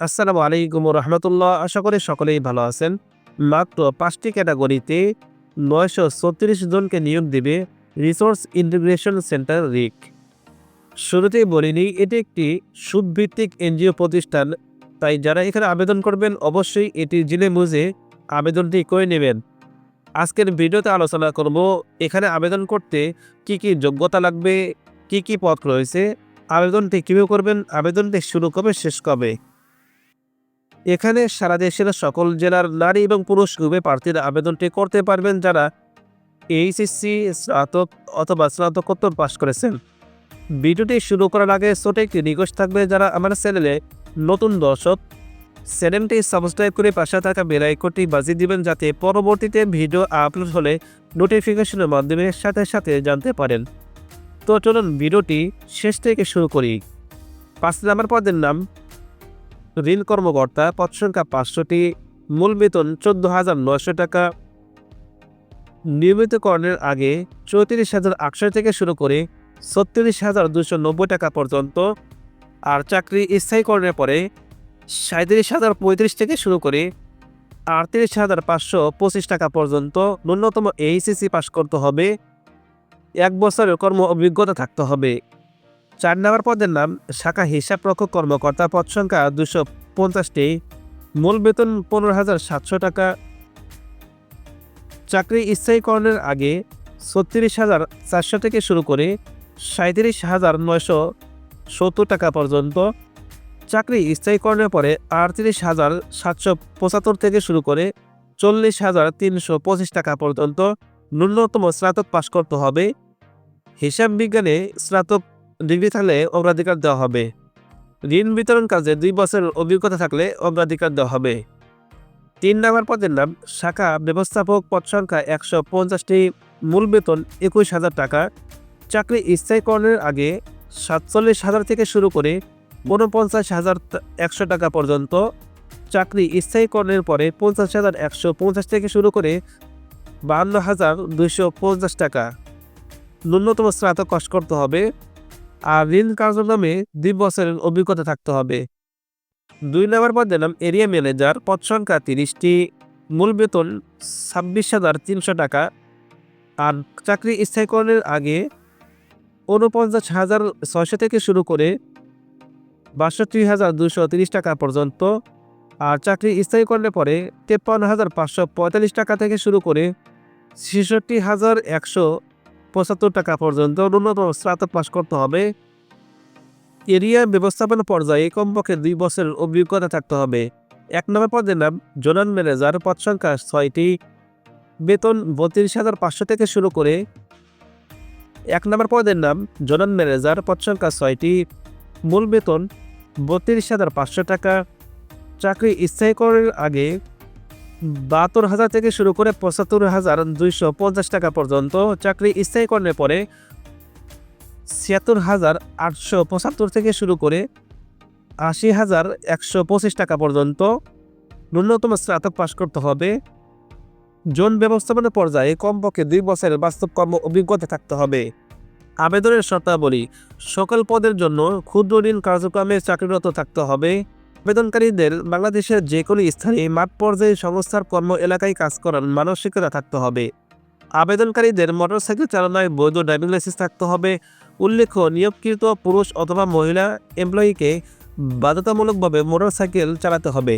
আসসালামু আলাইকুম রহমতুল্লাহ আশা করি সকলেই ভালো আছেন। মাত্র পাঁচটি ক্যাটাগরিতে নয়শো ছত্রিশ জনকে নিয়োগ দেবে রিসোর্স ইন্টিগ্রেশন সেন্টার রিক। শুরুতেই বলিনি এটি একটি সুভিত্তিক এনজিও প্রতিষ্ঠান। তাই যারা এখানে আবেদন করবেন, অবশ্যই এটি জেনে বুঝে আবেদনটি করে নেবেন। আজকের ভিডিওতে আলোচনা করব, এখানে আবেদন করতে কি কি যোগ্যতা লাগবে, কি কি পদ রয়েছে, আবেদনটি কীভাবে করবেন, আবেদনটি শুরু কবে, শেষ কবে? এখানে সারা দেশের সকল জেলার নারী এবং পুরুষ উভয় প্রার্থীর আবেদনটি করতে পারবেন যারা এইচএসসি স্নাতক অথবা স্নাতকোত্তর পাশ করেছেন। ভিডিওটি শুরু করার আগে ছোট একটি রিকোয়েস্ট থাকবে, যারা আমার চ্যানেলে নতুন দর্শক চ্যানেলটি সাবস্ক্রাইব করে পাশে থাকা বেল বাজিয়ে দিবেন, যাতে পরবর্তীতে ভিডিও আপলোড হলে নোটিফিকেশনের মাধ্যমে সাথে সাথে জানতে পারেন। তো চলুন, ভিডিওটি শেষ থেকে শুরু করি। পাঁচ নাম্বার পদের নাম ঋণ কর্মকর্তা পদ সংখ্যা পাঁচশোটি, মূল বেতন চোদ্দ হাজার নয়শো টাকা। নিয়মিতকরণের আগে চৌত্রিশ হাজার আটশো থেকে শুরু করে ছত্রিশ হাজার দুশো নব্বই টাকা পর্যন্ত, আর চাকরি স্থায়ীকরণের পরে সাঁত্রিশ হাজার পঁয়ত্রিশ থেকে শুরু করে আটত্রিশ হাজার পাঁচশো পঁচিশ টাকা পর্যন্ত ন্যূনতম এইচএসসি পাস করতে হবে। এক বছরের কর্ম অভিজ্ঞতা থাকতে হবে। চার নম্বর পদের নাম শাখা হিসাবরক্ষক কর্মকর্তা পদ সংখ্যা দুশো পঞ্চাশটি। মূল বেতন পনেরো হাজার সাতশো টাকা। চাকরি স্থায়ীকরণের আগে ছত্রিশ হাজার চারশো থেকে শুরু করে সাঁত্রিশ হাজার নয়শো সত্তর টাকা পর্যন্ত। চাকরি স্থায়ীকরণের পরে আটত্রিশ হাজার সাতশো পঁচাত্তর থেকে শুরু করে চল্লিশ হাজার তিনশো পঁচিশ টাকা পর্যন্ত ন্যূনতম স্নাতক পাশ করতে হবে। হিসাব বিজ্ঞানে স্নাতক ডিগ্রি থাকলে অগ্রাধিকার দেওয়া হবে। ঋণ বিতরণ কাজে দুই বছরের অভিজ্ঞতা থাকলে অগ্রাধিকার দেওয়া হবে। তিন নম্বর পদের নাম, শাখা ব্যবস্থাপক পদ সংখ্যা একশো পঞ্চাশটি, মূল বেতন একুশ হাজার টাকা, চাকরি স্থায়ীকরণের আগে সাতচল্লিশ হাজার থেকে শুরু করে ঊনপঞ্চাশ হাজার একশো টাকা পর্যন্ত, চাকরি স্থায়ীকরণের পরে পঞ্চাশ হাজার একশো পঞ্চাশ থেকে শুরু করে বাহান্ন হাজার দুইশো পঞ্চাশ টাকা। ন্যূনতম স্নাতক পাশ করতে হবে। আর ঋণ কার্যক্রমে দুই বছরের অভিজ্ঞতা থাকতে হবে। দুই নম্বর পদে নাম এরিয়া ম্যানেজার, পদ সংখ্যা তিরিশটি, মূল বেতন ছাব্বিশ হাজার তিনশো টাকা আর চাকরি স্থায়ীকরণের আগে ঊনপঞ্চাশ হাজার ছয়শো থেকে শুরু করে বাষট্টি হাজার দুশো তিরিশ টাকা পর্যন্ত আর চাকরি স্থায়ীকরণের পরে তেপ্পান্ন হাজার পাঁচশো পঁয়তাল্লিশ টাকা থেকে শুরু করে ছেষট্টি হাজার একশো পঁচাত্তর টাকা পর্যন্ত ন্যূনতম স্নাতক পাশ করতে হবে। এরিয়া ব্যবস্থাপনা পর্যায়ে কমপক্ষে দুই বছরের অভিজ্ঞতা থাকতে হবে। এক নম্বর পদের নাম জোনাল ম্যানেজার। পদ সংখ্যা ছয়টি। বেতন বত্রিশ হাজার পাঁচশো থেকে শুরু করে এক নম্বর পদের নাম জোনাল ম্যানেজার। পদ সংখ্যা ছয়টি। মূল বেতন বত্রিশ হাজার পাঁচশো টাকা। চাকরি স্থায়ীকরণের আগে বাহাত্তর হাজার থেকে শুরু করে পঁচাত্তর হাজার দুইশো পঞ্চাশ টাকা পর্যন্ত চাকরি স্থায়ীকরণের পরে ছিয়াত্তর হাজার আটশো পঁচাত্তর থেকে শুরু করে আশি হাজার একশো পঁচিশ টাকা পর্যন্ত ন্যূনতম স্নাতক পাশ করতে হবে। জোন ব্যবস্থাপনা পর্যায়ে কমপক্ষে দুই বছরের বাস্তব কর্ম অভিজ্ঞতা থাকতে হবে। আবেদনের শর্তাবলী, সকল পদের জন্য ক্ষুদ্র ঋণ কার্যক্রমে চাকরিরত থাকতে হবে। আবেদনকারীদের বাংলাদেশের যে কোনো স্থানে মাঠ পর্যায়ে সংস্থার কর্ম এলাকায় কাজ করার মানসিকতা থাকতে হবে। আবেদনকারীদের মোটরসাইকেল চালানোয় বৈধ ড্রাইভিং লাইসেন্স থাকতে হবে। উল্লেখ্য, নিয়োগকৃত পুরুষ অথবা মহিলা এমপ্লয়িকে বাধ্যতামূলকভাবে মোটরসাইকেল চালাতে হবে।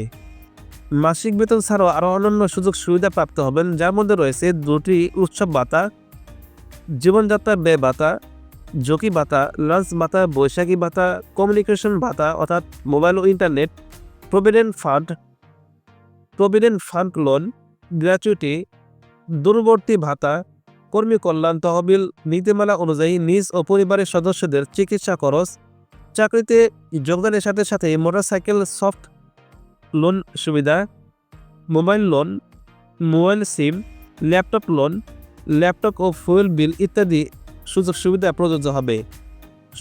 মাসিক বেতন ছাড়াও আরও অন্যান্য সুযোগ সুবিধা প্রাপ্ত হবেন, যার মধ্যে রয়েছে দুটি উৎসব ভাতা, জীবনযাত্রার ব্যয় ভাতা ঝুঁকি ভাতা, লাঞ্চ ভাতা, বৈশাখী ভাতা কমিউনিকেশন ভাতা, অর্থাৎ মোবাইল ও internet provident fund provident fund loan gratuity দূরবর্তী ভাতা, কর্মী কল্যাণ তহবিল, নীতিমালা অনুযায়ী নিজ ও পরিবারের সদস্যদের চিকিৎসা খরচ, চাকরিতে যোগদানের সাথে সাথে মোটরসাইকেল সফট লোন সুবিধা mobile loan mobile SIM laptop loan laptop ও ফুয়েল বিল ইত্যাদি সুযোগ সুবিধা প্রযোজ্য হবে।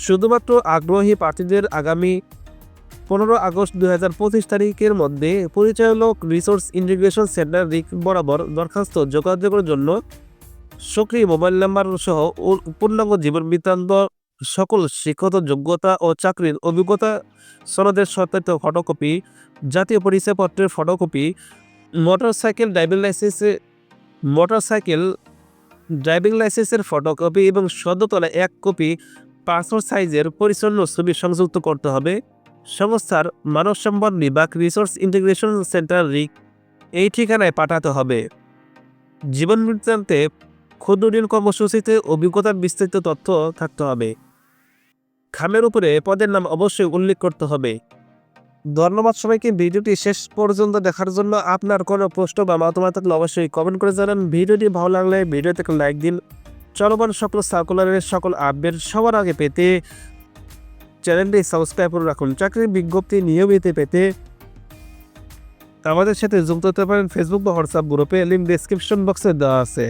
শুধুমাত্র আগ্রহী প্রার্থীদের আগামী পনেরো আগস্ট দু হাজার পঁচিশ তারিখের মধ্যে পরিচালক রিসোর্স ইন্টিগ্রেশন সেন্টার রিক বরাবর দরখাস্ত যোগাযোগের জন্য সক্রিয় মোবাইল নাম্বার সহ পূর্ণাঙ্গ জীবন বৃত্তান্ত সকল শিক্ষত যোগ্যতা ও চাকরির অভিজ্ঞতা সনদের সত্যায়িত ফটোকপি, জাতীয় পরিচয়পত্রের ফটোকপি, মোটরসাইকেল ড্রাইভিং লাইসেন্সে মোটরসাইকেল ড্রাইভিং লাইসেন্সের ফটোকপি এবং সদ্য তোলা এক কপি পাসপোর্ট সাইজের পরিচ্ছন্ন ছবি সংযুক্ত করতে হবে। সংস্থার মানব সম্পদ বিভাগ রিসোর্স ইন্টিগ্রেশন সেন্টার রিক এই ঠিকানায় পাঠাতে হবে। জীবন বৃত্তান্তে ক্ষুদ্র ঋণ কর্মসূচিতে অভিজ্ঞতার বিস্তৃত তথ্য থাকতে হবে। খামের উপরে পদের নাম অবশ্যই উল্লেখ করতে হবে। ধন্যবাদ সবাইকে, ভিডিওটি শেষ পর্যন্ত দেখার জন্য আপনার কোনো প্রশ্ন বা মতামত থাকলে অবশ্যই কমেন্ট করে জানান। ভিডিওটি ভালো লাগলে ভিডিওতে লাইক দিন। চলমান সকল সার্কুলারের সকল আপডেট সবার আগে পেতে চ্যানেলটি সাবস্ক্রাইব করে রাখুন। চাকরির বিজ্ঞপ্তি নিয়মিত পেতে আমাদের সাথে যুক্ত হতে পারেন ফেসবুক বা হোয়াটসঅ্যাপ গ্রুপে লিঙ্ক ডিসক্রিপশন বক্সে দেওয়া আছে।